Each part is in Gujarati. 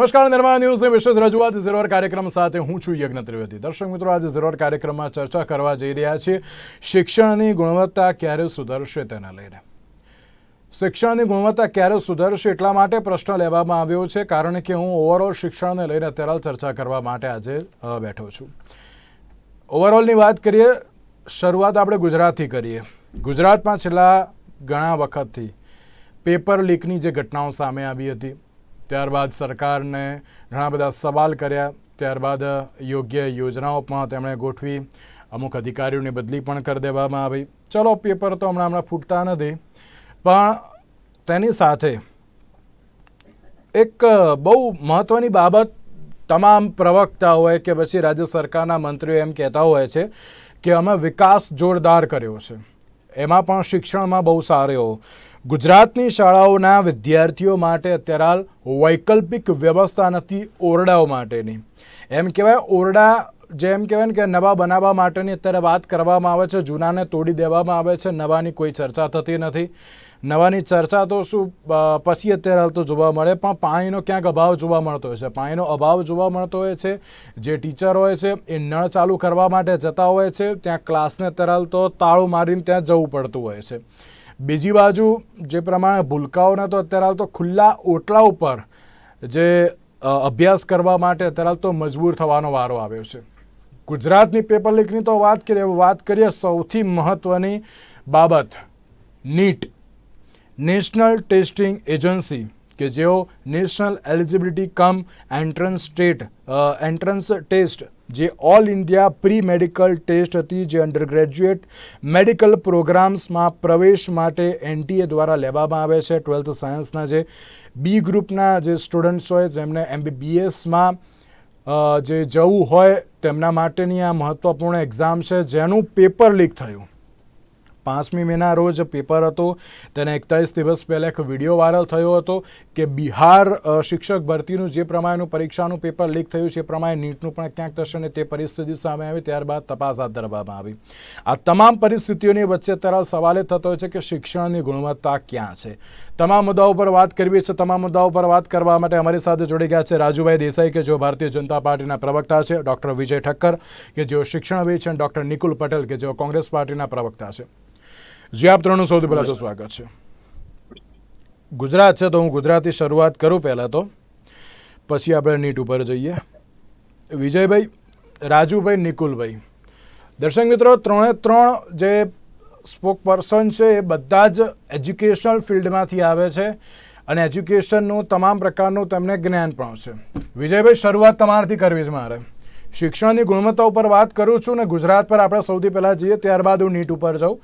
નમસ્કાર, નિર્માણ ન્યૂઝની વિશેષ રજૂઆત ઝીરોર કાર્યક્રમ સાથે હું છું યજ્ઞ ત્રિવેદી. દર્શક મિત્રો, આજે ઝીરોર કાર્યક્રમમાં ચર્ચા કરવા જઈ રહ્યા છીએ. શિક્ષણની ગુણવત્તા ક્યારે સુધરશે તેને લઈને? શિક્ષણની ગુણવત્તા ક્યારે સુધરશે એટલા માટે પ્રશ્ન લેવામાં આવ્યો છે, કારણ કે હું ઓવરઓલ શિક્ષણને લઈને અત્યારે ચર્ચા કરવા માટે આજે બેઠો છું. ઓવરઓલની વાત કરીએ, શરૂઆત આપણે ગુજરાતથી કરીએ. ગુજરાતમાં છેલ્લા ઘણા વખતથી પેપર લીકની જે ઘટનાઓ સામે આવી હતી ત્યારબાદ સરકારને ઘણા બધા સવાલ કર્યા. ત્યારબાદ યોગ્ય યોજનાઓ પણ તેમણે ગોઠવી. અમુક અધિકારીઓની બદલી પણ કરી દેવામાં આવી. ચલો, પેપર તો હમણાં હમણાં ફૂટતા નથી. પણ તેની સાથે એક બહુ મહત્ત્વની બાબત તમામ પ્રવક્તા હોય કે પછી રાજ્ય સરકારના મંત્રીઓ એમ કહેતા હોય છે કે અમે વિકાસ જોરદાર કર્યો છે. એમાં પણ શિક્ષણમાં બહુ સારો ગુજરાતની શાળાઓના વિદ્યાર્થીઓ માટે અત્યારે હાલ વૈકલ્પિક વ્યવસ્થા નથી ઓરડાઓ માટેની. એમ કહેવાય ઓરડા જેમ કહેવાય ને કે નવા બનાવવા માટેની અત્યારે વાત કરવામાં આવે છે, જૂનાને તોડી દેવામાં આવે છે, નવાની કોઈ ચર્ચા થતી નથી. નવાની ચર્ચા તો શું પછી અત્યારે હાલ તો જોવા મળે, પણ પાણીનો ક્યાંક અભાવ જોવા મળતો હોય છે. પાણીનો અભાવ જોવા મળતો હોય છે, જે ટીચર હોય છે, એ નળ ચાલુ કરવા માટે જતા હોય છે, ત્યાં ક્લાસને અત્યારે હાલ તો તાળું મારીને ત્યાં જવું પડતું હોય છે. બીજી બાજુ જે પ્રમાણે ભૂલકાઓને તો અત્યારે હાલ તો ખુલ્લા ઓટલા ઉપર જે અભ્યાસ કરવા માટે અત્યારે હાલ તો મજબૂર થવાનો વારો આવ્યો છે. ગુજરાતની પેપર લીકની તો વાત કરીએ વાત કરીએ સૌથી મહત્ત્વની બાબત, નીટ. નેશનલ ટેસ્ટિંગ એજન્સી, કે જેઓ national eligibility cum entrance state entrance test જે all India pre medical test હતી, જે અંડર ગ્રેજ્યુએટ મેડિકલ પ્રોગ્રામ્સમાં પ્રવેશ માટે એનટીએ દ્વારા લેવામાં આવે છે. ટ્વેલ્થ સાયન્સના જે બી ગ્રુપના જે સ્ટુડન્ટ્સ હોય, જેમને એમબીબીએસમાં જે જવું હોય, તેમના માટેની આ મહત્ત્વપૂર્ણ એક્ઝામ છે, જેનું પેપર લીક થયું. પાંચમી મેના રોજ પેપર હતો. તેને એકતાલીસ દિવસ પહેલાં એક વીડિયો વાયરલ થયો હતો કે બિહાર શિક્ષક ભરતીનું જે પ્રમાણેનું પરીક્ષાનું પેપર લીક થયું છે એ પ્રમાણે નીટનું પણ ક્યાંક થશે અને તે પરિસ્થિતિ સામે આવી, ત્યારબાદ તપાસ હાથ ધરવામાં આવી. આ તમામ પરિસ્થિતિઓની વચ્ચે તરત સવાલ એ થતો હોય છે કે શિક્ષણની ગુણવત્તા ક્યાં છે? તમામ મુદ્દાઓ પર વાત કરવી છે. તમામ મુદ્દાઓ પર વાત કરવા માટે અમારી સાથે જોડી ગયા છે રાજુભાઈ દેસાઈ, કે જેઓ ભારતીય જનતા પાર્ટીના પ્રવક્તા છે, ડૉક્ટર વિજય ઠક્કર, કે જેઓ શિક્ષણવિદ છે, ડૉક્ટર નિકુલ પટેલ, કે જેઓ કોંગ્રેસ પાર્ટીના પ્રવક્તા છે. જી આપ ત્રણનું સૌથી પહેલાં તો સ્વાગત છે. ગુજરાત છે તો હું ગુજરાતી શરૂઆત કરું પહેલાં તો. પછી આપણે નીટ ઉપર જઈએ. વિજયભાઈ રાજુભાઈ નિકુલભાઈ. દર્શક મિત્રો ત્રણે ત્રણ જે સ્પોક પર્સન છે એ બધા જ એજ્યુકેશનલ ફિલ્ડમાંથી આવે છે અને એજ્યુકેશનનું તમામ પ્રકારનું તેમને જ્ઞાન પણ છે. વિજયભાઈ શરૂઆત તમારાથી કરવી છે મારે. શિક્ષણની ગુણવત્તા ઉપર વાત કરું છું ને ગુજરાત પર આપણે સૌથી પહેલાં જઈએ ત્યારબાદ હું નીટ ઉપર જાઉં.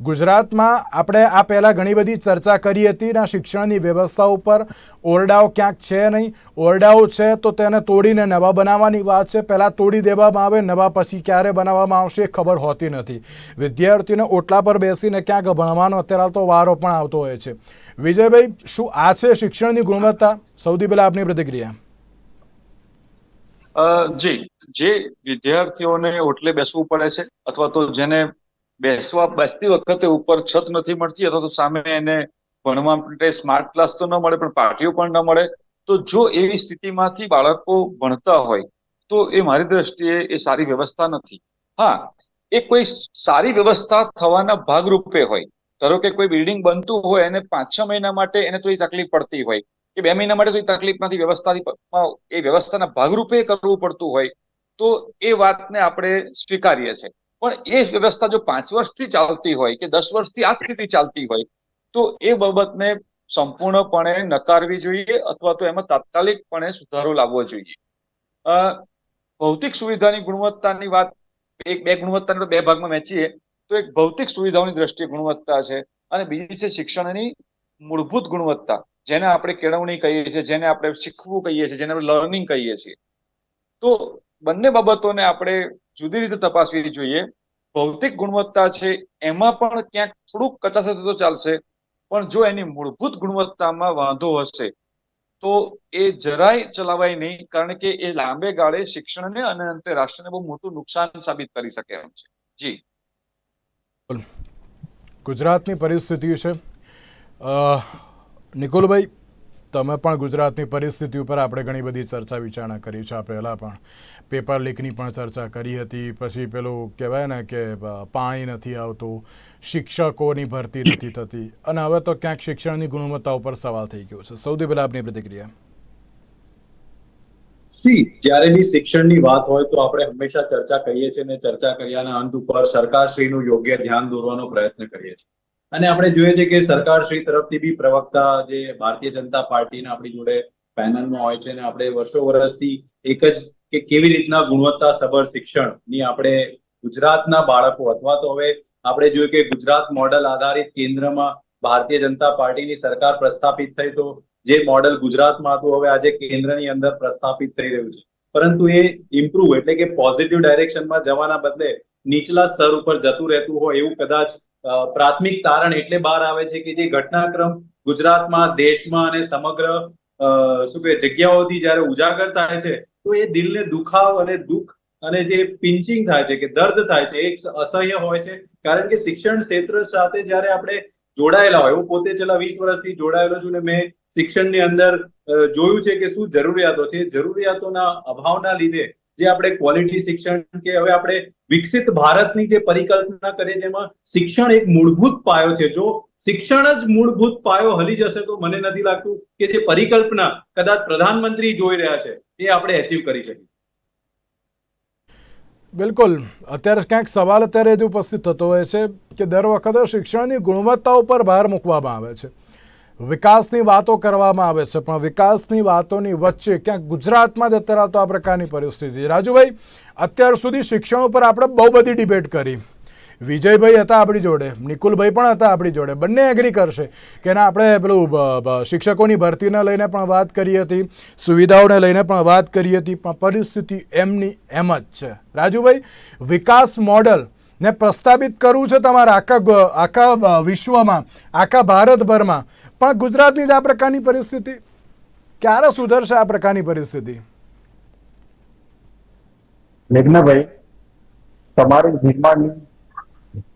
ગુજરાતમાં આપણે આ પહેલાં ઘણી બધી ચર્ચા કરી હતી ને શિક્ષણની વ્યવસ્થા ઉપર. ઓરડાઓ ક્યાંક છે નહીં? ઓરડાઓ છે તો તેને તોડીને નવા બનાવવાની વાત છે. પહેલાં તોડી દેવામાં આવે, નવા પછી ક્યારે બનાવવામાં આવશે એ ખબર હોતી નથી. વિદ્યાર્થીઓને ઓટલા પર બેસીને ક્યાંક ભણવાનો અત્યારે તો વારો પણ આવતો હોય છે. વિજયભાઈ, શું આ છે શિક્ષણની ગુણવત્તા? સૌથી પહેલાં આપની પ્રતિક્રિયા. જી. જે વિદ્યાર્થીઓને ઓટલે બેસવું પડે છે અથવા તો જેને બેસવા બેસતી વખતે ઉપર છત નથી મળતી, અથવા તો સામે એને ભણવા માટે સ્માર્ટ ક્લાસ તો ન મળે, પણ પાટીઓ પણ ન મળે, તો જો એવી સ્થિતિમાંથી બાળકો ભણતા હોય, તો એ મારી દ્રષ્ટિએ એ સારી વ્યવસ્થા નથી. હા, એ કોઈ સારી વ્યવસ્થા થવાના ભાગરૂપે હોય. ધારો કે કોઈ બિલ્ડિંગ બનતું હોય અને પાંચ છ મહિના માટે એને થોડી તકલીફ પડતી હોય, કે બે મહિના માટે કોઈ તકલીફમાંથી વ્યવસ્થાથી એ વ્યવસ્થાના ભાગરૂપે કરવું પડતું હોય, તો એ વાતને આપણે સ્વીકારીએ છીએ. પણ એ વ્યવસ્થા જો પાંચ વર્ષથી ચાલતી હોય કે દસ વર્ષથી આ સ્થિતિ ચાલતી હોય, તો એ બાબતને સંપૂર્ણપણે નકારવી જોઈએ અથવા તો એમાં તાત્કાલિકપણે સુધારો લાવવો જોઈએ. ભૌતિક સુવિધાની ગુણવત્તાની વાત, એક બે ગુણવત્તાને બે ભાગમાં વહેંચીએ, તો એક ભૌતિક સુવિધાઓની દ્રષ્ટિએ ગુણવત્તા છે અને બીજી છે શિક્ષણની મૂળભૂત ગુણવત્તા, જેને આપણે કેળવણી કહીએ છીએ, જેને આપણે શીખવું કહીએ છીએ, જેને આપણે લર્નિંગ કહીએ છીએ. તો બંને બાબતોને આપણે જુદી રીતે તપાસવી જોઈએ. ભૌતિક ગુણવત્તા છે, એમાં પણ ક્યાંક થોડુંક કચાશ તો ચાલશે, પણ જો એની મૂળભૂત ગુણવત્તામાં વાંધો હશે, તો એ જરાય ચલાવાય નહીં, કારણ કે એ લાંબે ગાળે શિક્ષણને અને અંતે રાષ્ટ્રને બહુ મોટું નુકસાન સાબિત કરી શકે એમ છે. જી. ગુજરાતની પરિસ્થિતિ છે. નિકુલભાઈ તમે પણ ગુજરાતની પરિસ્થિતિ ઉપર આપણે ઘણી બધી ચર્ચા વિચારણા કરી છે. પહેલાં પણ પેપર લીકની પણ ચર્ચા કરી હતી. પછી પેલું કહેવાય ને કે પાણી નથી આવતું, શિક્ષકોની ભરતી નથી થતી. અને હવે તો ક્યાંક શિક્ષણની ગુણવત્તા ઉપર સવાલ થઈ ગયો છે. સૌથી પહેલાં આપની પ્રતિક્રિયા. સી, જ્યારે બી શિક્ષણની વાત હોય તો આપણે હંમેશા ચર્ચા કરીએ છીએ અને ચર્ચા કર્યાના અંત ઉપર સરકારશ્રીનું યોગ્ય ધ્યાન દોરવાનો પ્રયત્ન કરીએ છીએ. અને આપણે જોઈએ છે કે સરકાર શ્રી તરફથી બી પ્રવક્તા જે ભારતીય જનતા પાર્ટીના આપણી જોડે પેનલમાં હોય છે અને આપણે વર્ષો વર્ષથી એક જ કે કેવી રીતના ગુણવત્તા સભર શિક્ષણની આપણે ગુજરાતના બાળકો અથવા તો હવે આપણે જોઈએ કે ગુજરાત મોડલ આધારિત કેન્દ્રમાં ભારતીય જનતા પાર્ટીની સરકાર પ્રસ્થાપિત થઈ તો જે મોડલ ગુજરાતમાં હતું હવે આજે કેન્દ્રની અંદર પ્રસ્થાપિત થઈ રહ્યું છે. પરંતુ એ ઇમ્પ્રુવ એટલે કે પોઝિટિવ ડાયરેક્શનમાં જવાના બદલે નીચલા સ્તર ઉપર જતું રહેતું હોય એવું કદાચ પ્રાથમિક તારણ એટલે બહાર આવે છે કે જે ઘટનાક્રમ ગુજરાતમાં, દેશમાં અને સમગ્ર શું કે જગ્યાઓથી જ્યારે ઉજાગર થાય છે, તો એ દિલને દુખાવ અને દુઃખ અને જે પિંચિંગ થાય છે કે દર્દ થાય છે એક અસહ્ય હોય છે. કારણ કે શિક્ષણ ક્ષેત્ર સાથે જ્યારે આપણે જોડાયેલા હોય, હું પોતે છેલ્લા વીસ વર્ષથી જોડાયેલો છું ને મેં શિક્ષણની અંદર જોયું છે કે શું જરૂરિયાતો છે. જરૂરિયાતોના અભાવના લીધે જે આપણે ક્વોલિટી શિક્ષણ કે હવે આપણે વિકસિત ભારતની જે પરિકલ્પના કરીએ જેમાં શિક્ષણ એક મૂળભૂત પાયો છે. જો શિક્ષણ જ મૂળભૂત પાયો હલી જશે તો મને નથી લાગતું કે જે પરિકલ્પના કદાચ પ્રધાનમંત્રી જોઈ રહ્યા છે એ આપણે એચીવ કરી શકીએ. બિલકુલ. અત્યારે ક્યાંક સવાલ અત્યારે જ ઉપસ્થિત થતો હોય છે કે દર વખતે શિક્ષણની ગુણવત્તા ઉપર ભાર મૂકવામાં આવે છે. વિકાસની વાતો કરવામાં આવે છે, પણ વિકાસની વાતોની વચ્ચે ક્યાંક ગુજરાતમાં જ અત્યારે તો આ પ્રકારની પરિસ્થિતિ. રાજુભાઈ, અત્યાર સુધી શિક્ષણ ઉપર આપણે બહુ બધી ડિબેટ કરી. વિજયભાઈ હતા આપણી જોડે, નિકુલભાઈ પણ હતા આપણી જોડે. બંને એગ્રી કરશે કે ના, આપણે પેલું શિક્ષકોની ભરતીને લઈને પણ વાત કરી હતી, સુવિધાઓને લઈને પણ વાત કરી હતી, પણ પરિસ્થિતિ એમની એમ જ છે. રાજુભાઈ, વિકાસ મોડલ ને પ્રસ્તાવિત કરવું છે તમારે આખા આખા વિશ્વમાં, આખા ભારતભરમાં પણ ગુજરાતની જ આ પ્રકારની પરિસ્થિતિ? ક્યારે સુધરશે આ પ્રકારની પરિસ્થિતિ? મેઘનાભાઈ, તમારી નિર્માણની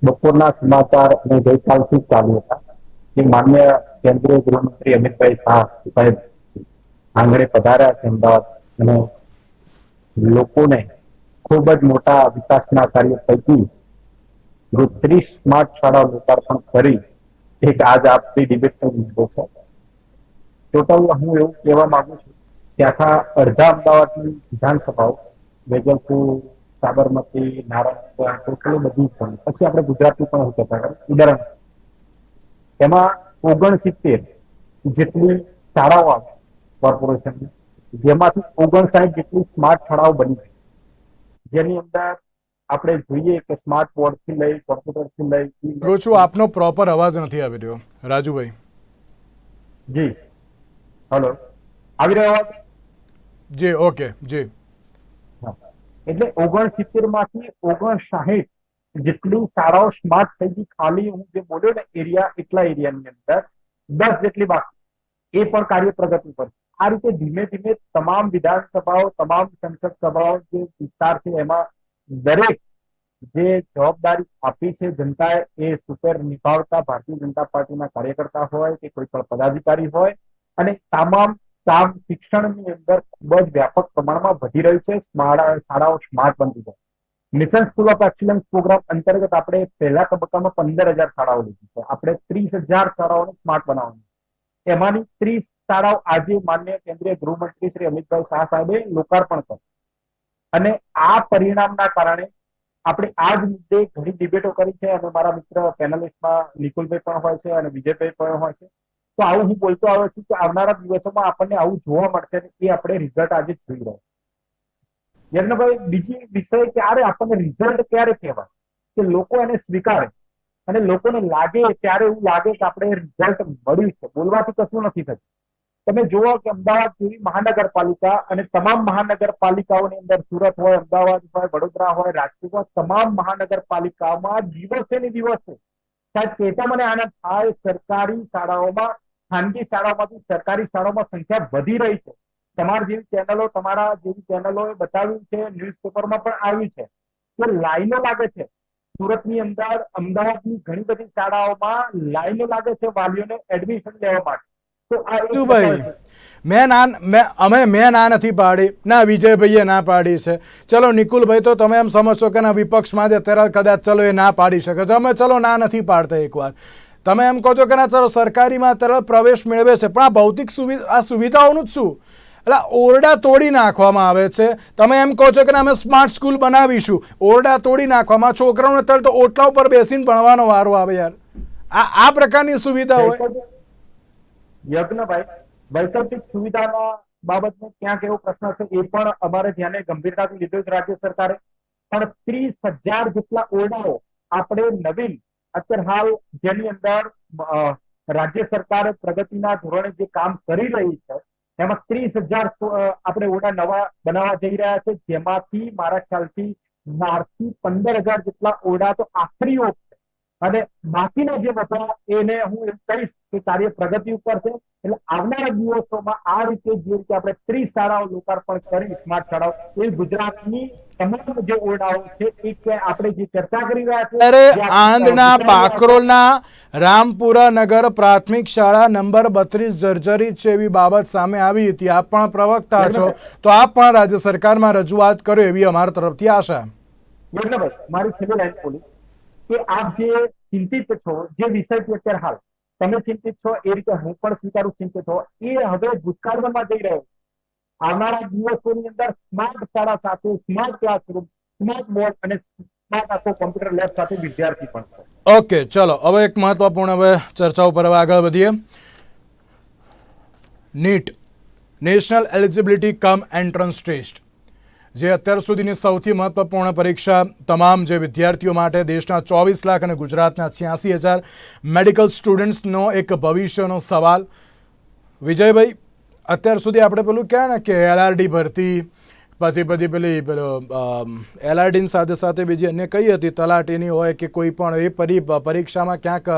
બપોરના સમાચાર અને ગઈકાલથી જ ચાલુ હતા? કે માન્ય કેન્દ્રીય ગૃહમંત્રી અમિતભાઈ શાહ સાહેબ આંગણે પધાર્યા છે અમદાવાદ. અને લોકોને ખૂબ જ મોટા વિકાસના કાર્ય પૈકી જો ત્રીસ સ્માર્ટ શાળા લોકાર્પણ કરી એક આજ આપણી ડિબેટનો મુદ્દો છે. ટોટલ હું એવું કહેવા માંગુ છું કે આખા અડધા અમદાવાદની વિધાનસભાઓ વેજલપુર સાબરમતી નારાયણપુર ટોટલ બધું પણ પછી આપણે ગુજરાતની પણ હું ચર્ચા કરું ઉદાહરણ. એમાં ઓગણસિત્તેર જેટલી શાળાઓ આવે કોર્પોરેશનની, જેમાંથી ઓગણસાઠ જેટલી સ્માર્ટ શાળાઓ બની છે જેની અંદર આપણે જોઈએ કે સ્માર્ટ બોર્ડથી લઈ કોમ્પ્યુટરથી લઈ રોચુ આપનો પ્રોપર અવાજ નથી આવી રહ્યો. રાજુભાઈ. જી. હલો આવી રહ્યો અવાજ? જી ઓકે જી. એટલે ઓગણસિત્તેરમાંથી ઓગણસાહીઠ જેટલી શાળાઓ સ્માર્ટ થઈ ગઈ ખાલી હું જે બોલ્યો ને એરિયા એટલા એરિયાની અંદર દસ જેટલી બાકી. એ પણ કાર્ય પ્રગતિ પર. આ રીતે ધીમે ધીમે તમામ વિધાનસભાઓ તમામ સંસદ સભાઓ જે વિસ્તાર છે એમાં દરેક જે જવાબદારી આપી છે જનતાએ એ સુપર નિભાવતા ભારતીય જનતા પાર્ટીના કાર્યકર્તા હોય કે કોઈ પણ પદાધિકારી હોય અને તમામ કામ શિક્ષણની અંદર ખૂબ જ વ્યાપક પ્રમાણમાં વધી રહ્યું છે. શાળાઓ સ્માર્ટ બનતી જાય. Mission school of excellence programme અંતર્ગત આપણે પહેલા તબક્કામાં પંદર હજાર શાળાઓ લીધી છે. આપણે ત્રીસ હજાર શાળાઓને સ્માર્ટ બનાવવાની એમાંની ત્રીસ શાળાઓ આજે માન્ય કેન્દ્રીય ગૃહમંત્રી શ્રી અમિતભાઈ શાહ સાહેબે લોકાર્પણ કરી અને આ પરિણામના કારણે આપણે આ જ મુદ્દે ઘણી ડિબેટો કરી છે અને મારા મિત્ર પેનલિસ્ટમાં નિકુલભાઈ પણ હોય છે અને વિજયભાઈ પણ હોય છે. તો આવું હું બોલતો આવ્યો છું કે આવનારા દિવસોમાં આપણને આવું જોવા મળશે એ આપણે રિઝલ્ટ આજે જોઈ રહ્યો યજ્ઞભાઈ, બીજી વિષય ક્યારે આપણને રિઝલ્ટ ક્યારે કહેવાય? કે લોકો એને સ્વીકારે અને લોકોને લાગે, ત્યારે એવું લાગે કે આપણે રિઝલ્ટ મળ્યું છે. બોલવાથી કશું નથી થતું. તમે જુઓ કે અમદાવાદ જેવી મહાનગરપાલિકા અને તમામ મહાનગરપાલિકાઓની અંદર સુરત હોય, અમદાવાદ હોય, વડોદરા હોય, રાજકોટ હોય, તમામ મહાનગરપાલિકાઓમાં દિવસે ને દિવસે સાહેબ કહેતા મને આનંદ થાય સરકારી શાળાઓમાં, ખાનગી શાળાઓમાંથી સરકારી શાળાઓમાં સંખ્યા વધી રહી છે. તમારી જેવી ચેનલો, તમારા જેવી ચેનલોએ બતાવ્યું છે, ન્યૂઝપેપરમાં પણ આવ્યું છે કે લાઈનો લાગે છે. સુરતની અંદર અમદાવાદની ઘણી બધી શાળાઓમાં લાઈનો લાગે છે વાલીઓને એડમિશન લેવા માટે. તો રાજુભાઈ. મેં ના મેં અમે મેં ના નથી પાડી. ના વિજયભાઈએ ના પાડી છે. ચલો નિકુલભાઈ તો તમે એમ સમજશો કે ના વિપક્ષમાં જ અત્યારે કદાચ ચલો એ ના પાડી શકે છે. અમે ચલો ના નથી પાડતા એકવાર. તમે એમ કહો છો કે ના ચલો સરકારીમાં અત્યારે પ્રવેશ મેળવે છે પણ આ ભૌતિક સુવિધા આ સુવિધાઓનું જ શું? એટલે ઓરડા તોડી નાખવામાં આવે છે. તમે એમ કહો છો કે અમે સ્માર્ટ સ્કૂલ બનાવીશું. ઓરડા તોડી નાખવામાં છોકરાઓને અત્યારે તો ઓટલા ઉપર બેસીને ભણવાનો વારો આવે યાર. આ આ પ્રકારની સુવિધા હોય. યજ્ઞભાઈ વૈકલ્પિક સુવિધાના બાબતનો ક્યાંક એવો પ્રશ્ન છે, એ પણ અમારે ધ્યાને ગંભીરતાથી લીધો છે રાજ્ય સરકારે. પણ ત્રીસ હજાર જેટલા ઓરડાઓ આપણે નવીન, અત્યારે હાલ જેની અંદર રાજ્ય સરકાર પ્રગતિના ધોરણે જે કામ કરી રહી છે, એમાં ત્રીસ હજાર આપણે ઓરડા નવા બનાવવા જઈ રહ્યા છે, જેમાંથી મારા ખ્યાલથી બારથી પંદર હજાર જેટલા ઓરડા તો આખરીઓ છે અને બાકીના જે વપરા એને હું એમ કહીશ કે કાર્ય પ્રગતિ ઉપર છે. એટલે આવનારા દિવસોમાં આ રીતે જે રીતે આપણે ત્રીસ શાળાઓ લોકાર્પણ કરી સ્માર્ટ શાળાઓ એ ગુજરાતની તમામ જે ઓરડાઓ છે એ કે આપણે જે ચર્ચા કરી રહ્યા છે ત્યારે આણંદના બાકરોલના રામપુરા નગર પ્રાથમિક શાળા નંબર બત્રીસ જર્જરિત છે એવી બાબત સામે આવી હતી. આપ પણ પ્રવક્તા છો. તો આપ પણ રાજ્ય સરકારમાં રજૂઆત કરો એવી અમારા તરફથી આશા. બરાબર મારી છેલ્લી લાઈન બોલી કે આપ જે ચિંતિત છો, જે વિષયથી અત્યારે હાલ, તમે ચિંતિત છો, એ રીતે હું પણ સ્વીકારું, ચિંતિત છો એ હવે ભૂતકાળમાં જઈ રહ્યો આવનારા દિવસોની અંદર સ્માર્ટ શાળા સાથે સ્માર્ટ ક્લાસરૂમ સ્માર્ટ બોર્ડ અને સ્માર્ટ આખો લેબ સાથે વિદ્યાર્થી પણ ઓકે ચલો, હવે એક મહત્વપૂર્ણ હવે ચર્ચા ઉપર હવે આગળ વધીએ. NEET national eligibility cum entrance test જે અત્યાર સુધીની સૌથી મહત્વપૂર્ણ પરીક્ષા તમામ જે વિદ્યાર્થીઓ માટે દેશના ચોવીસ લાખ અને ગુજરાતના છ્યાસી હજાર મેડિકલ સ્ટુડન્ટ્સનો એક ભવિષ્યનો સવાલ. વિજયભાઈ, અત્યાર સુધી આપણે પેલું કહે ને કે એલઆરડી ભરતી, પછી પછી પેલી પેલો એલઆરડીની સાથે સાથે બીજી અન્ય કઈ હતી? તલાટીની હોય કે કોઈ પણ, એ પરી પરીક્ષામાં ક્યાંક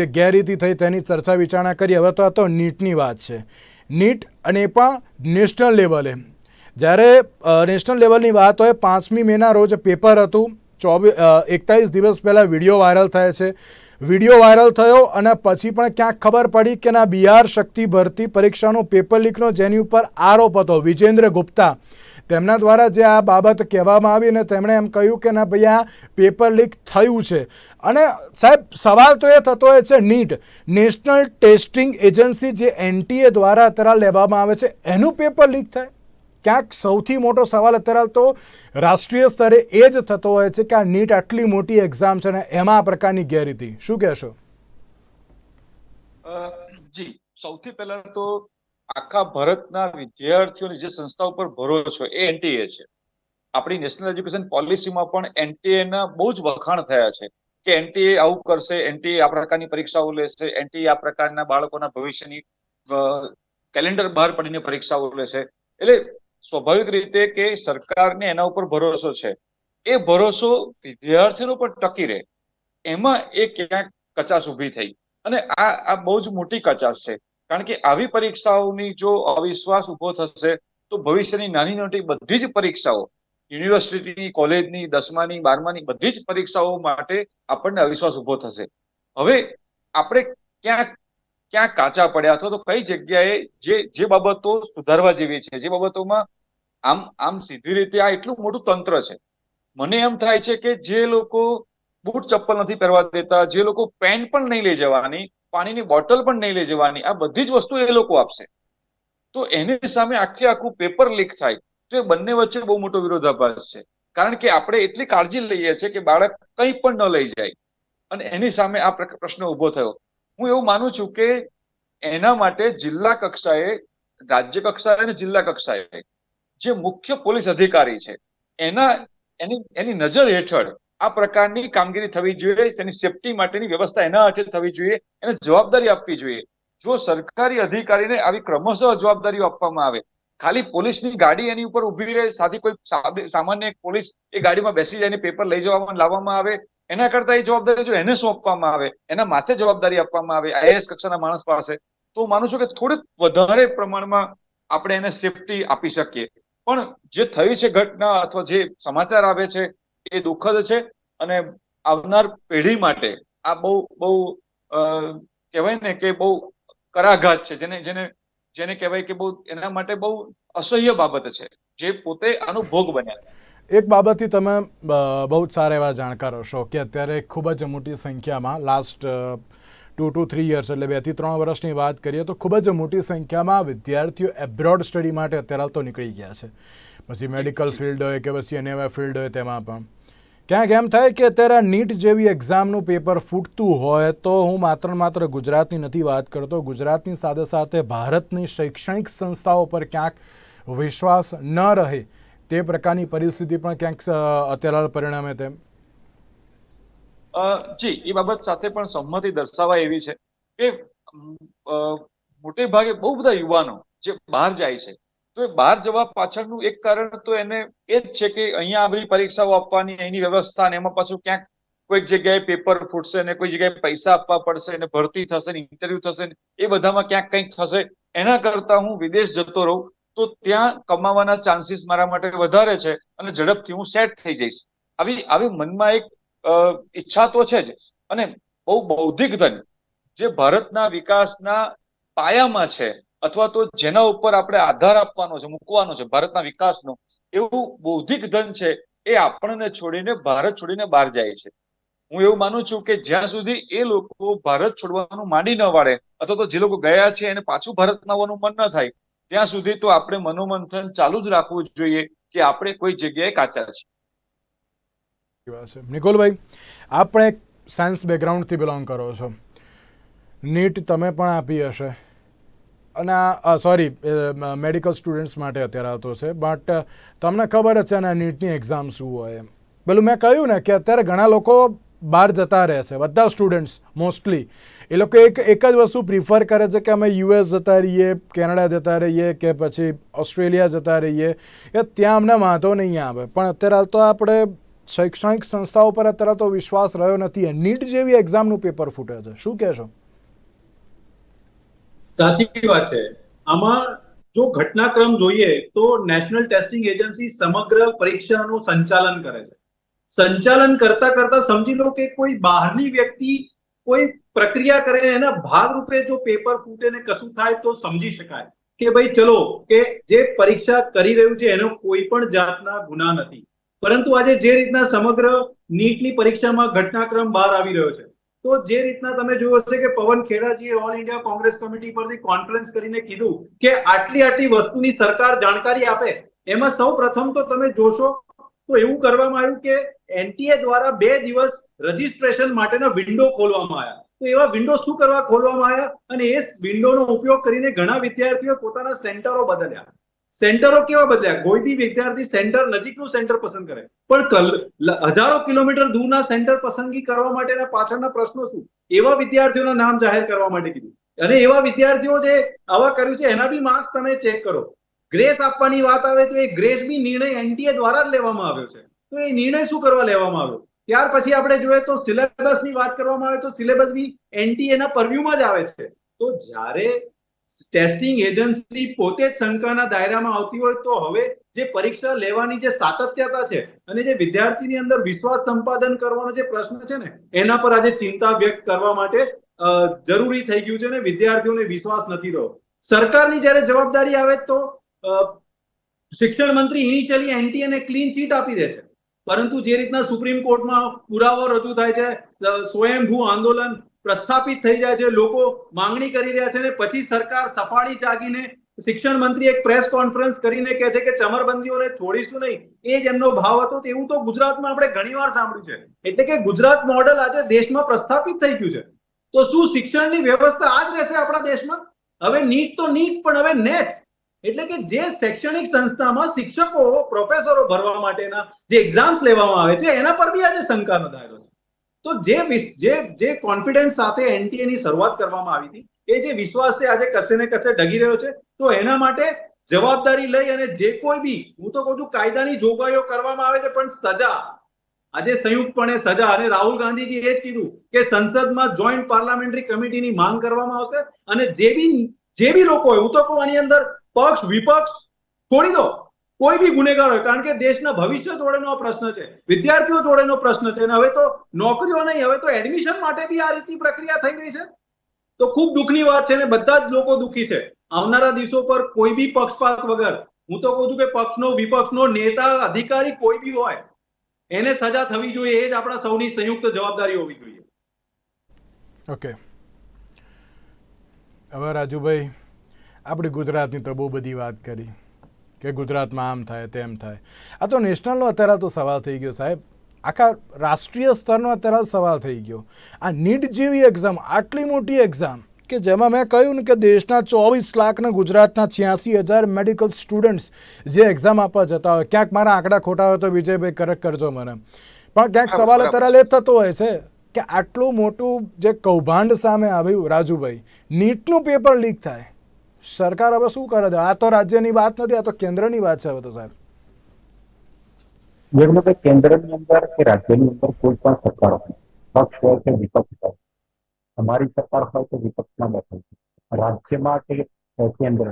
જે ગેરરીતિ થઈ તેની ચર્ચા વિચારણા કરી. હવે તો આ તો નીટની વાત છે. નીટ અને એ પણ નેશનલ લેવલે. જ્યારે નેશનલ લેવલની વાત હોય, પાંચમી મેના રોજ પેપર હતું. ચોવીસ એકતાલીસ દિવસ પહેલાં વીડિયો વાયરલ થયો છે. વીડિયો વાયરલ થયો અને પછી પણ ક્યાંક ખબર પડી કે ના, બિહાર શક્તિ ભરતી પરીક્ષાનો પેપર લીકનો જેની ઉપર આરોપ હતો. વિજેન્દ્ર ગુપ્તા. તેમના દ્વારા જે આ બાબત કહેવામાં આવી અને તેમણે એમ કહ્યું કે ના, ભાઈ, આ પેપર લીક થયું છે. અને સાહેબ, સવાલ તો એ થતો હોય છે, નીટ. નેશનલ ટેસ્ટિંગ એજન્સી જે એનટીએ દ્વારા અત્યારે લેવામાં આવે છે, એનું પેપર લીક થાય? ક્યાંક સૌથી મોટો સવાલ અત્યારે તો રાષ્ટ્રીય સ્તરે એ જ થતો હોય છે કે આ નીટ આટલી મોટી એક્ઝામ છે અને એમાં આ પ્રકારની ગેરરીતિ. શું કહેશો? જી. સૌથી પહેલા તો આખા ભારતના વિદ્યાર્થીઓની જે સંસ્થા ઉપર ભરોસો એ એનટીએ છે. આપણી નેશનલ એજ્યુકેશન પોલિસીમાં પણ એનટીએ ના બહુ જ વખાણ થયા છે કે એનટીએ આવું કરશે એનટીએ આ પ્રકારની પરીક્ષાઓ લેશે એનટીએ આ પ્રકારના બાળકોના ભવિષ્યની કેલેન્ડર બહાર પડીને પરીક્ષાઓ લેશે. એટલે સ્વાભાવિક રીતે કે સરકારને એના ઉપર ભરોસો છે. એ ભરોસો વિદ્યાર્થીઓ પર ટકી રહે. એમાં એ ક્યાંક કચાશ ઊભી થઈ. અને આ આ બહુ જ મોટી કચાશ છે. કારણ કે આવી પરીક્ષાઓની જો અવિશ્વાસ ઊભો થશે, તો ભવિષ્યની નાની મોટી બધી જ પરીક્ષાઓ, યુનિવર્સિટીની, કોલેજની, દસમાની, બારમાની બધી જ પરીક્ષાઓ માટે આપણને અવિશ્વાસ ઊભો થશે. હવે આપણે ક્યાંક ક્યાં કાચા પડ્યા અથવા તો કઈ જગ્યાએ જે જે બાબતો સુધારવા જેવી છે, જે બાબતોમાં આમ આમ સીધી રીતે આ એટલું મોટું તંત્ર છે. મને એમ થાય છે કે જે લોકો બૂટ ચપ્પલ નથી પહેરવા દેતા, જે લોકો પેન પણ નહીં લઈ જવાની, પાણીની બોટલ પણ નહીં લઈ જવાની, આ બધી જ વસ્તુ એ લોકો આપશે. તો એની સામે આખે આખું પેપર લીક થાય. તો એ બંને વચ્ચે બહુ મોટો વિરોધાભાસ છે. કારણ કે આપણે એટલી કાળજી લઈએ છીએ કે બાળક કંઈ પણ ન લઈ જાય. અને એની સામે આ પ્ર- પ્રશ્ન ઊભો થયો. હું એવું માનું છું કે એના માટે જિલ્લા કક્ષાએ, રાજ્ય કક્ષાએ અને જિલ્લા કક્ષાએ જે મુખ્ય પોલીસ અધિકારી છે, એના, એની એની નજર હેઠળ આ પ્રકારની કામગીરી થવી જોઈએ, એની સેફટી માટેની વ્યવસ્થા એના હેઠળ થવી જોઈએ, એને જવાબદારી આપવી જોઈએ. જો સરકારી અધિકારીને આવી ક્રમશઃ જવાબદારીઓ આપવામાં આવે, ખાલી પોલીસની ગાડી એની ઉપર ઊભી રહે, સાથે કોઈ સામાન્ય પોલીસ એ ગાડીમાં બેસી જઈને પેપર લઈ જવામાં, લાવવામાં આવે એના કરતા એ જવાબદારી જો એને સોંપવામાં આવે, એના માથે જવાબદારી આપવામાં આવે, આઈએએસ કક્ષાના માણસ પાસે, તો હું માનું છું કે થોડીક વધારે પ્રમાણમાં આપણે એને સેફટી આપી શકીએ. પણ જે થઈ છે ઘટના અથવા જે સમાચાર આવે છે, એ દુઃખદ છે અને આવનાર પેઢી માટે આ બહુ બહુ કહેવાય ને કે બહુ કરાઘાત છે, જેને જેને જેને કહેવાય કે બહુ એના માટે બહુ અસહ્ય બાબત છે. જે પોતે આનો ભોગ બન્યા એક બાબતથી તમે બહુ જ સારા એવા જાણકાર હશો કે અત્યારે ખૂબ જ મોટી સંખ્યામાં last two two three years એટલે બેથી ત્રણ વર્ષની વાત કરીએ તો ખૂબ જ મોટી સંખ્યામાં વિદ્યાર્થીઓ એબ્રોડ સ્ટડી માટે અત્યારે તો નીકળી ગયા છે. પછી મેડિકલ ફિલ્ડ હોય કે પછી અન્ય એવા ફિલ્ડ હોય તેમાં પણ. ક્યાંક એમ થાય કે અત્યારે નીટ જેવી એક્ઝામનું પેપર ફૂટતું હોય તો હું માત્ર માત્ર ગુજરાતની નથી વાત કરતો, ગુજરાતની સાથે સાથે ભારતની શૈક્ષણિક સંસ્થાઓ પર ક્યાંક વિશ્વાસ ન રહે. તે પ્રકારની પરિસ્થિતિ પણ ક્યાંક અત્યારે પરિણામે તેમ? જી, એ બાબત સાથે પણ સંમતિ દર્શાવાય એવી છે કે મોટે ભાગે બહુ બધા યુવાનો જે બહાર જાય છે, તો એ બહાર જવા પાછળનું એક કારણ તો એને એ જ છે કે અહીંયા આવી પરીક્ષાઓ આપવાની એની વ્યવસ્થા ને એમાં પાછું ક્યાંક કોઈક જગ્યાએ પેપર ફૂટશે ને કોઈ જગ્યાએ પૈસા આપવા પડશે ને ભરતી થશે ને ઇન્ટરવ્યુ થશે ને એ બધામાં ક્યાંક કંઈક થશે. એના કરતા હું વિદેશ જતો રહું તો ત્યાં કમાવાના ચાન્સીસ મારા માટે વધારે છે અને ઝડપથી હું સેટ થઈ જઈશ. આવી આવી મનમાં એક ઈચ્છા તો છે જ. અને બહુ બૌદ્ધિક ધન જે ભારતના વિકાસના પાયામાં છે અથવા તો જેના ઉપર આપણે આધાર આપવાનો છે, મૂકવાનો છે, ભારતના વિકાસનો, એવું બૌદ્ધિક ધન છે એ આપણને છોડીને, ભારત છોડીને બહાર જાય છે. હું એવું માનું છું કે જ્યાં સુધી એ લોકો ભારત છોડવાનું માંડી ન વાળે અથવા તો જે લોકો ગયા છે એને પાછું ભારતમાં આવવાનું મન ન થાય ત્યાં સુધી તો આપણે મનોમંથન ચાલુ જ રાખવું જોઈએ કે આપણે કોઈ જગ્યાએ કાચા છીએ. નિકોલભાઈ, આપણે સાયન્સ બેકગ્રાઉન્ડથી બિલોંગ કરો છો. નીટ તમે પણ આપી હશે. અને આ સોરી મેડિકલ સ્ટુડન્ટ્સ માટે અત્યારે આવતો છે. બટ તમને ખબર જ છે ને, નીટની એક્ઝામ શું હોય એમ. પેલું મેં કહ્યું ને કે અત્યારે ઘણા લોકો બહાર જતા રહે છે, બધા સ્ટુડન્ટ્સ મોસ્ટલી એ લોકો એક એક જ વસ્તુ પ્રિફર કરે છે કે અમે યુએસ જતા રહીએ કેનેડા જતા રહીએ કે પછી ઓસ્ટ્રેલિયા જતા રહીએ. એ ત્યાં અમને વાંધો નહીં આવે. પણ અત્યારે તો આપણે શૈક્ષણિક સંસ્થાઓ પર અત્યારે તો વિશ્વાસ રહ્યો નથી. નીટ જેવી એક્ઝામનું પેપર ફૂટે છે. શું કહેશો? સાચી વાત છે. આમાં જો ઘટનાક્રમ જોઈએ તો નેશનલ ટેસ્ટિંગ એજન્સી સમગ્ર પરીક્ષાનું સંચાલન કરે છે. સંચાલન કરતા કરતા સમજી લો કે કોઈ બહારની વ્યક્તિ કોઈ પ્રક્રિયા કરીને એના ભાગરૂપે જો પેપર ફૂટે ને કશું થાય તો સમજી શકાય. કે ભાઈ ચલો, કે જે પરીક્ષા કરી રહ્યું છે એનો કોઈ પણ જાતના ગુના નથી. પરંતુ આજે જે રીતના સમગ્ર નીટની પરીક્ષામાં ઘટનાક્રમ બહાર આવી રહ્યો છે, તો જે રીતના તમે જોયું હશે કે પવન ખેડાજીએ ઓલ ઇન્ડિયા કોંગ્રેસ કમિટી પરથી કોન્ફરન્સ કરીને કીધું કે આટલી આટલી વસ્તુની સરકાર જાણકારી આપે. એમાં સૌ પ્રથમ તો તમે જોશો તો એવું કરવામાં આવ્યું કે એનટીએ દ્વારા બે દિવસ રજીસ્ટ્રેશન માટેના વિન્ડો ખોલવામાં આવ્યા. તો એવા વિન્ડો શું કરવા ખોલવામાં આવ્યા? અને એ વિન્ડોનો ઉપયોગ કરીને ઘણા વિદ્યાર્થીઓ પોતાના સેન્ટરો બદલ્યા. સેન્ટરો કેવા બદલ્યા? કોઈ બી વિદ્યાર્થી સેન્ટર નજીકનું સેન્ટર પસંદ કરે. પણ હજારો કિલોમીટર દૂરના સેન્ટર પસંદગી કરવા માટેના પાછળના પ્રશ્નો શું? એવા વિદ્યાર્થીઓના નામ જાહેર કરવા માટે કીધું. અને એવા વિદ્યાર્થીઓ જે આવા કર્યું છે, એના બી માર્ક્સ તમે ચેક કરો. ગ્રેસ આપવાની વાત આવે તો એ ગ્રેસ બી નિર્ણય એનટીએ દ્વારા જ લેવામાં આવ્યો છે. તો એ નિર્ણય શું કરવા લેવામાં આવ્યો? ત્યાર પછી આપણે જોઈએ તો સિલેબસની વાત કરવામાં આવે તો સિલેબસ બી એનટીએ ના પરવ્યુમાં જ આવે છે. તો જ્યારે ટેસ્ટિંગ એજન્સી પોતે જ શંકાના દાયરામાં આવતી હોય તો હવે જે પરીક્ષા લેવાની જે સાતત્યતા છે અને જે વિદ્યાર્થીની અંદર વિશ્વાસ સંપાદન કરવાનો જે પ્રશ્ન છે ને, એના પર આજે ચિંતા વ્યક્ત કરવા માટે જરૂરી થઈ ગયું છે ને વિદ્યાર્થીઓને વિશ્વાસ નથી રહ્યો. સરકારની જ્યારે જવાબદારી આવે તો શિક્ષણ મંત્રી ઇનિશિયલી એન્ટી અને ક્લીન ચીટ આપી દે છે. પરંતુ જે રીતના સુપ્રીમ કોર્ટમાં પુરાવો રજૂ થાય છે સ્વયંભૂ આંદોલન પ્રસ્થાપિત થઈ જાય છે, લોકો માંગણી કરી રહ્યા છે ને પછી સરકાર સફાળી જાગીને શિક્ષણ મંત્રી એક પ્રેસ કોન્ફરન્સ કરીને કહે છે કે ચમરબંધીઓને છોડીશું નહીં. એ જ એમનો ભાવ હતો, તેવું તો ગુજરાતમાં આપણે ઘણીવાર સાંભળ્યું છે. એટલે કે ગુજરાત મોડેલ આજે દેશમાં પ્રસ્થાપિત થઈ ગયું છે. તો શું શિક્ષણની વ્યવસ્થા આ જ રહેશે આપણા દેશમાં? હવે નીટ તો નીટ, પણ હવે નેટ એટલે કે જે શૈક્ષણિક સંસ્થામાં શિક્ષકો, પ્રોફેસરો ભરવા માટેના જે એક્ઝામ્સ લેવામાં આવે છે, એના પર બી આજે શંકાનો દાયરો છે. તો જે જે જે કોન્ફિડન્સ સાથે એનટીએ ની શરૂઆત કરવામાં આવી હતી, એ જે વિશ્વાસ છે આજે કસે ને કસે ડગી રહ્યો છે, તો એના માટે જવાબદારી લઈ અને જે કોઈ બી, હું તો કહું છું કાયદાની જોગવાઈઓ કરવામાં આવે છે, પણ સજા, આજે સંયુક્તપણે સજા, અને રાહુલ ગાંધીજી એ જ કીધું કે સંસદમાં જોઈન્ટ પાર્લામેન્ટરી કમિટીની માંગ કરવામાં આવશે, અને જે બી જે બી લોકો હોય, હું તો કહું આની અંદર પક્ષ, વિપક્ષ, છોડી દો. કોઈ બી ગુનેગાર હોય, કારણ કે દેશના ભવિષ્ય જોડેનો પ્રશ્ન છે. વિદ્યાર્થીઓ જોડેનો પ્રશ્ન છે. અને હવે તો નોકરીઓ નહીં, હવે તો એડમિશન માટે બી આ રીતની પ્રક્રિયા થઈ રહી છે. તો ખૂબ દુઃખની વાત છે ને, બધા જ લોકો દુઃખી છે. આવનારા દિવસો પર કોઈ બી પક્ષપાત વગર, હું તો કહું છું કે પક્ષનો, વિપક્ષનો નેતા, અધિકારી કોઈ બી હોય, એને સજા થવી જોઈએ, એ જ આપણા સૌની સંયુક્ત જવાબદારી હોવી જોઈએ. ઓકે હવે રાજુભાઈ આપણી ગુજરાતની તો બહુ બધી વાત કરી કે ગુજરાતમાં આમ થાય તેમ થાય. આ તો નેશનલનો અત્યારે તો સવાલ થઈ ગયો સાહેબ. આખા રાષ્ટ્રીય સ્તરનો અત્યારે સવાલ થઈ ગયો. આ નીટ જેવી એક્ઝામ આટલી મોટી એક્ઝામ કે જેમાં મેં કહ્યું ને કે દેશના ચોવીસ લાખના ગુજરાતના છ્યાસી હજાર મેડિકલ સ્ટુડન્ટ્સ જે એક્ઝામ આપવા જતા હોય. ક્યાંક મારા આંકડા ખોટા હોય તો વિજયભાઈ કરેક્ટ કરજો મને. પણ ક્યાંક સવાલ અત્યારે એ થતો હોય છે કે આટલું મોટું જે કૌભાંડ સામે આવ્યું રાજુભાઈ નીટનું પેપર લીક થાય. સરકાર હવે શું કરે છે? આ તો રાજ્યની વાત નથી આ તો કેન્દ્રની વાત છે હવે તો સાહેબ. જેમ કેન્દ્રની અંદર કે રાજ્યની અંદર કોઈ પણ સરકાર હોય. પક્ષ હોય કે વિપક્ષ હોય. અમારી સરકાર હોય કે વિપક્ષમાં બેઠી છે. રાજ્યમાં કે કેન્દ્ર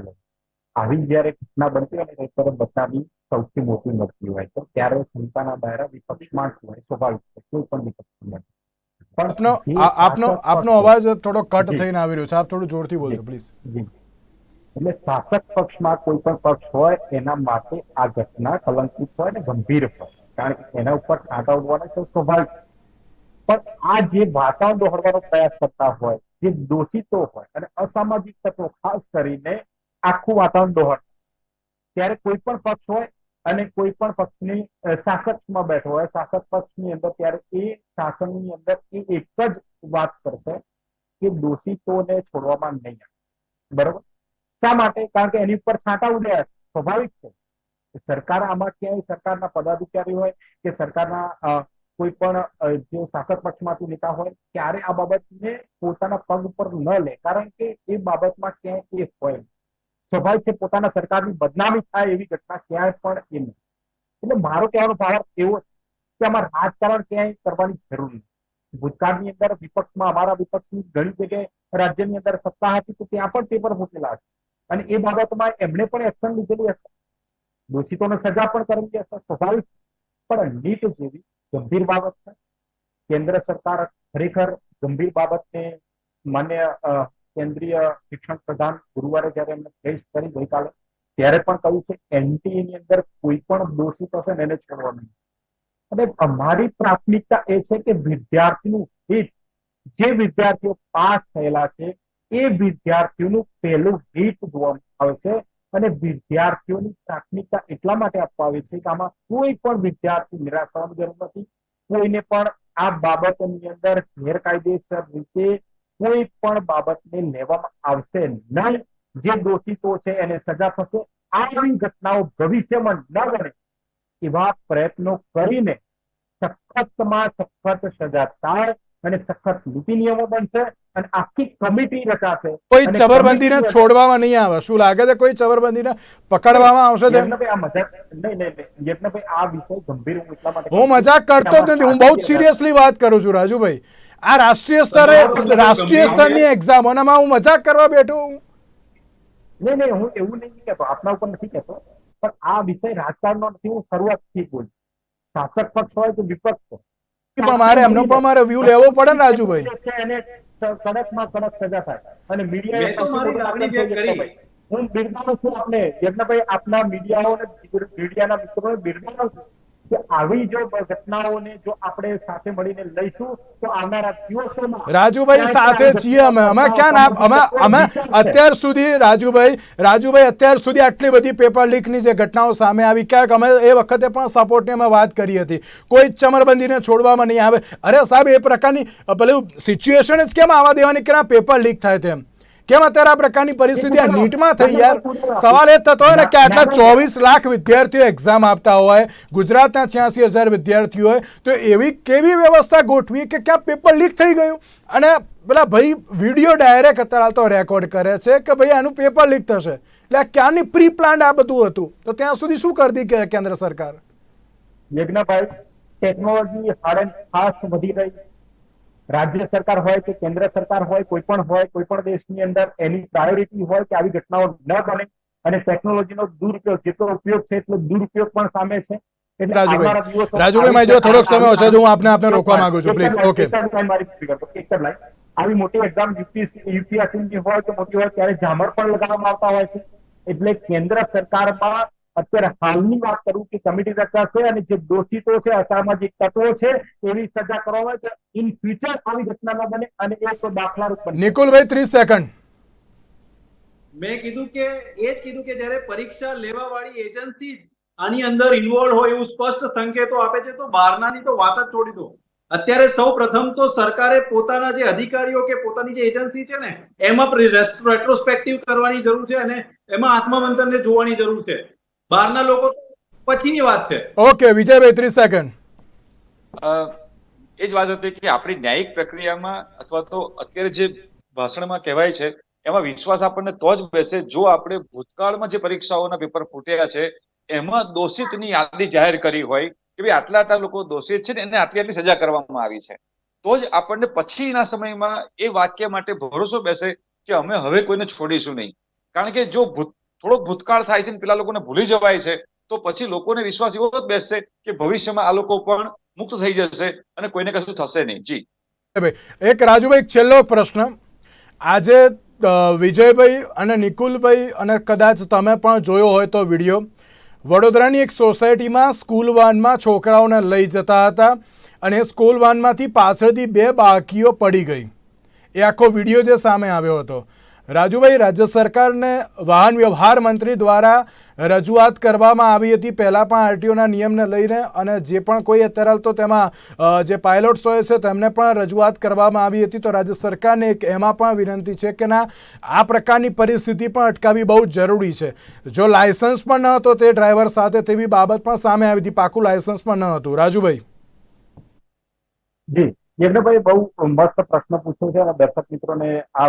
આવી જયારે ઘટના બનતી હોય ને ત્યારે બધાની સૌથી મોટી મળતી હોય તો ત્યારે શંકાના દાયરા વિપક્ષમાં જ હોય સ્વાભાવિક છે. કોઈ પણ વિપક્ષમાં આપનો આપનો આપનો અવાજ થોડો કટ થઈને આવી રહ્યો છે. આપ થોડું જોરથી બોલજો પ્લીઝ. એટલે શાસક પક્ષમાં કોઈ પણ પક્ષ હોય, એના માટે આ ઘટના કલંકિત હોય ને ગંભીર હોય. કારણ કે એના ઉપર કાંટા ઉડવાના છે સ્વાભાવિક પણ આ જે વાતાવરણ દોહરવાનો પ્રયાસ કરતા હોય, જે દોષિતો હોય અને અસામાજિક તત્વો, ખાસ કરીને આખું વાતાવરણ દોહર ત્યારે કોઈ પણ પક્ષ હોય અને કોઈ પણ પક્ષની શાસકમાં બેઠો હોય, શાસક પક્ષની અંદર, ત્યારે એ શાસનની અંદર એ એક જ વાત કરશે કે દોષિતોને છોડવામાં નહીં આવે. બરોબર? શા માટે? કારણ કે એની ઉપર છાંટા ઉડ્યા સ્વાભાવિક છે. સરકાર આમાં ક્યાંય સરકારના પદાધિકારી હોય કે સરકારના કોઈ પણ જે શાસક પક્ષમાંથી નેતા હોય ત્યારે આ બાબતને પોતાના પગ ઉપર ન લે. કારણ કે એ બાબતમાં ક્યાંય એ હોય સ્વાભાવિક છે, પોતાના સરકારની બદનામી થાય એવી ઘટના ક્યાંય પણ એ નહીં. એટલે મારો કહેવાનો ભાવ એવો છે કે આમાં રાજકારણ ક્યાંય કરવાની જરૂર નથી. ભૂતકાળની અંદર વિપક્ષમાં, અમારા વિપક્ષની ઘણી જગ્યાએ રાજ્યની અંદર સત્તા હતી તો ત્યાં પણ પેપર મૂકેલા છે અને એ બાબતમાં એમણે પણ એક્શન લીધેલી હશે દોષિતોને સજા પણ કરેલી હશે સ્વાભાવિક પણ નીટ જેવી ગંભીર બાબત છે કેન્દ્ર સરકાર ખરેખર ગંભીર બાબતને માન્ય કેન્દ્રીય શિક્ષણ પ્રધાન ગુરુવારે જયારે એમને પ્રેસ કરી ગઈકાલે, ત્યારે પણ કહ્યું છે, એનટીએ ની અંદર કોઈ પણ દોષિત હશે ને એને છોડવા નહીં. અને અમારી પ્રાથમિકતા એ છે કે વિદ્યાર્થીનું હિત, જે વિદ્યાર્થીઓ પાસ થયેલા છે એ વિદ્યાર્થીઓનું પહેલું હિત જોવામાં આવે છે અને વિદ્યાર્થીઓની પ્રાથમિકતા એટલા માટે આપવા આવે છે કે આમાં કોઈ પણ વિદ્યાર્થી નિરાશ થવાની જરૂર નથી. કોઈને પણ આ બાબતની અંદર ગેરકાયદેસર રીતે કોઈ પણ બાબતને લેવામાં આવશે નહીં. જે દોષિતો છે એને સજા થશે. આવી ઘટનાઓ ભવિષ્યમાં ન બને એવા પ્રયત્નો કરીને સખતમાં સખત સજા થાય અને સખત નીતિ નિયમો બનશે. અને આખી કમિટી રચાશે. કોઈ ચબરબંધી ચબરબંધીને છોડવામાં નહીં આવે. શું લાગે છે કોઈ ચબરબંધીને પકડવામાં આવશે ગંભીર હું એટલા માટે હું મજાક કરતો જ નથી. હું બહુ જ સિરિયસલી વાત કરું છું રાજુભાઈ. આ રાષ્ટ્રીય સ્તરે રાષ્ટ્રીય સ્તરની એક્ઝામ અને હું મજાક કરવા બેઠો હું નહીં નહીં હું એવું નહીં કહેતો. આપના ઉપર નથી કહેતો. પણ આ વિષય રાજકારણનો નથી. હું શરૂઆતથી બોલું શાસક પક્ષ હોય કે વિપક્ષ હોય. પણ મારે એમનો પણ મારે વ્યૂ લેવો પડે ને રાજુભાઈ. કડકમાં કડક સજા થાય અને મીડિયા. હું બિરદાવું છું આપને યજ્ઞભાઈ આપના મીડિયાઓ મીડિયાના મિત્રોને બિરદાવું છું કે આવી જો ઘટનાઓને જો આપણે સાથે મળીને લઈશું તો આવનારા દિવસોમાં રાજુભાઈ સાથે છીએ અમે. અમે ક્યાં ના અમે અમે અત્યાર સુધી રાજુભાઈ રાજુભાઈ અત્યાર સુધી આટલી બધી પેપર લીકની જે ઘટનાઓ સામે આવી ક્યાંક અમે એ વખતે પણ સપોર્ટની અમે વાત કરી હતી. કોઈ ચમરબંધીને છોડવામાં નહીં આવે. અરે સાહેબ એ પ્રકારની પેલું સિચ્યુએશન જ કેમ આવા દેવાની કે પેપર લીક થાય તેમ? કેમ અત્યારે આ પ્રકારની પરિસ્થિતિ આ નીટમાં થઈ યાર? સવાલ એ થતો હોય ને કે આટલા ચોવીસ લાખ વિદ્યાર્થીઓ એક્ઝામ આપતા હોય ગુજરાતના છ્યાસી હજાર વિદ્યાર્થીઓ હોય તો એવી કેવી વ્યવસ્થા ગોઠવી કે ક્યાં પેપર લીક થઈ ગયું? અને પેલા ભાઈ વીડિયો ડાયરેક્ટ અત્યારે તો રેકોર્ડ કરે છે કે ભાઈ આનું પેપર લીક થશે. એટલે આ ક્યાંની પ્રી પ્લાન આ બધું હતું? તો ત્યાં સુધી શું કરતી કે કેન્દ્ર સરકાર? યજ્ઞભાઈ ટેકનોલોજી એન્ડ ફાસ્ટ વધી રહી. રાજ્ય સરકાર હોય કે કેન્દ્ર સરકાર હોય કોઈ પણ હોય કોઈ પણ દેશની અંદર એની પ્રાયોરિટી હોય કે આવી ઘટનાઓ ન બને અને ટેકનોલોજીનો દુરુપયોગ જેટલો ઉપયોગ છે એટલો દુરુપયોગ પણ સામે છે. રાજુભાઈ, રાજુભાઈ, થોડોક સમય ઓછો હું આપને આપને રોકવા માંગુ. આવી મોટી એક્ઝામ યુપીએસસી ની હોય કે મોટી હોય ત્યારે ઝામર પણ લગાવવામાં આવતા હોય છે. એટલે કેન્દ્ર સરકારમાં અત્યારે હાલની વાત કરું કે કમિટી રચાશે અને જે દોષિતો છે અસામાજિક તત્વો છે એની સજા કરવામાં આવે તો ઇન ફ્યુચર આવી ઘટના ન બને અને એક દાખલા રૂપ નિકુલભાઈ ત્રીસ સેકન્ડ મેં કીધું કે એ જ કીધું કે જ્યારે પરીક્ષા લેવા વાળી એજન્સી આની અંદર ઇન્વોલ્વ હોય એવું સ્પષ્ટ સંકેતો આપે છે તો બહારનાની તો વાત જ છોડી દો. અત્યારે સૌ પ્રથમ તો સરકારે પોતાના જે અધિકારીઓ કે પોતાની જે એજન્સી છે ને એમાં રેટ્રોસ્પેક્ટિવ કરવાની જરૂર છે અને એમાં આત્મમંથનને જોવાની જરૂર છે. બહારના લોકો પછીની વાત છે. ઓકે વિજયભાઈ ત્રીસ સેકન્ડ એ જ વાત હતી કે આપણી ન્યાયિક પ્રક્રિયામાં અથવા તો અત્યારે જે ભાષણમાં કહેવાય છે એમાં વિશ્વાસ આપણને તો જ બેસે જો આપણે ભૂતકાળમાં જે પરીક્ષાઓના પેપર ફૂટ્યા છે એમાં દોષિતની યાદી જાહેર કરી હોય કે ભાઈ આટલા આટલા લોકો દોષિત છે ને એને આટલી આટલી સજા કરવામાં આવી છે તો જ આપણને પછીના સમયમાં એ વાક્ય માટે ભરોસો બેસે કે અમે હવે કોઈને છોડીશું નહીં. કારણ કે જો ભૂત થોડોક ભૂતકાળ થાય છે ને પેલા લોકોને ભૂલી જવાય છે, તો પછી લોકોને વિશ્વાસ એવો જ બેસશે કે ભવિષ્યમાં આ લોકો પણ મુક્ત થઈ જશે અને કોઈને કશું થશે નહીં. જી. એક રાજુભાઈ છેલ્લો પ્રશ્ન. આજે વિજયભાઈ અને નિકુલભાઈ અને કદાચ તમે પણ જોયો હોય તો વીડિયો. વડોદરાની એક સોસાયટીમાં સ્કૂલ વાનમાં છોકરાઓને લઈ જતા હતા અને સ્કૂલ વાનમાંથી પાછળથી બે બાળકીઓ પડી ગઈ. એ આખો વીડિયો જે સામે આવ્યો હતો. રાજુભાઈ, રાજ્ય સરકારને વાહન વ્યવહાર મંત્રી દ્વારા રજૂઆત કરવામાં આવી હતી. પહેલાં પણ આરટીઓના નિયમને લઈને અને જે પણ કોઈ અત્યારે તો તેમાં જે પાયલોટ્સ હોય છે, તેમને પણ રજૂઆત કરવામાં આવી હતી. તો રાજ્ય સરકારને એક એમાં પણ વિનંતી છે કે ના, આ પ્રકારની પરિસ્થિતિ પણ અટકાવવી બહુ જરૂરી છે. જો લાયસન્સ પણ ન હતો તે ડ્રાઈવર સાથે તેવી બાબત પણ સામે આવી હતી. પાકું લાયસન્સ પણ ન હતું. રાજુભાઈ. જી. યજ્ઞભાઈ બહુ મસ્ત પ્રશ્ન પૂછ્યો છે અને દર્શક મિત્રોને આ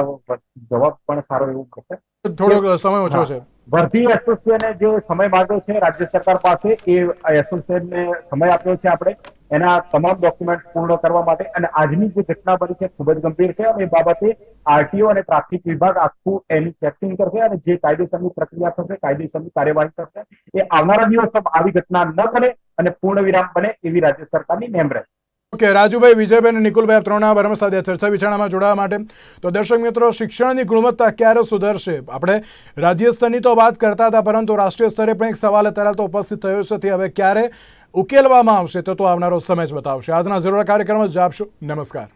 જવાબ પણ સારો એવો મળશે. થોડો સમય ઓછો છે. ભરતી એસોસિએશને જે સમય માંગ્યો છે રાજ્ય સરકાર પાસે એ એસોસિએશનને સમય આપ્યો છે આપણે એના તમામ ડોક્યુમેન્ટ પૂર્ણ કરવા માટે અને આજની જે ઘટના બની છે ખૂબ જ ગંભીર છે અને એ બાબતે આરટીઓ અને ટ્રાફિક વિભાગ આખું એની ચેકિંગ કરશે અને જે કાયદેસરની પ્રક્રિયા થશે કાયદેસરની કાર્યવાહી થશે એ આવનારા દિવસમાં આવી ઘટના ન બને અને પૂર્ણ વિરામ બને એવી રાજ્ય સરકારની નેમ રહેશે. ઓકે, રાજુભાઈ વિજયભાઈ અને નિકુલભાઈ ત્રણના બારમાં સાથે ચર્ચા વિચારણામાં જોડાવા માટે. તો દર્શક મિત્રો, શિક્ષણની ગુણવત્તા ક્યારે સુધરશે? આપણે રાજ્ય સ્તરની તો વાત કરતા હતા, પરંતુ રાષ્ટ્રીય સ્તરે પણ એક સવાલ અત્યારે તો ઉપસ્થિત થયો છે તે હવે ક્યારે ઉકેલવામાં આવશે? તો તો આવનારો સમય જ બતાવશે. આજના જરૂર કાર્યક્રમ જ આપશો. નમસ્કાર.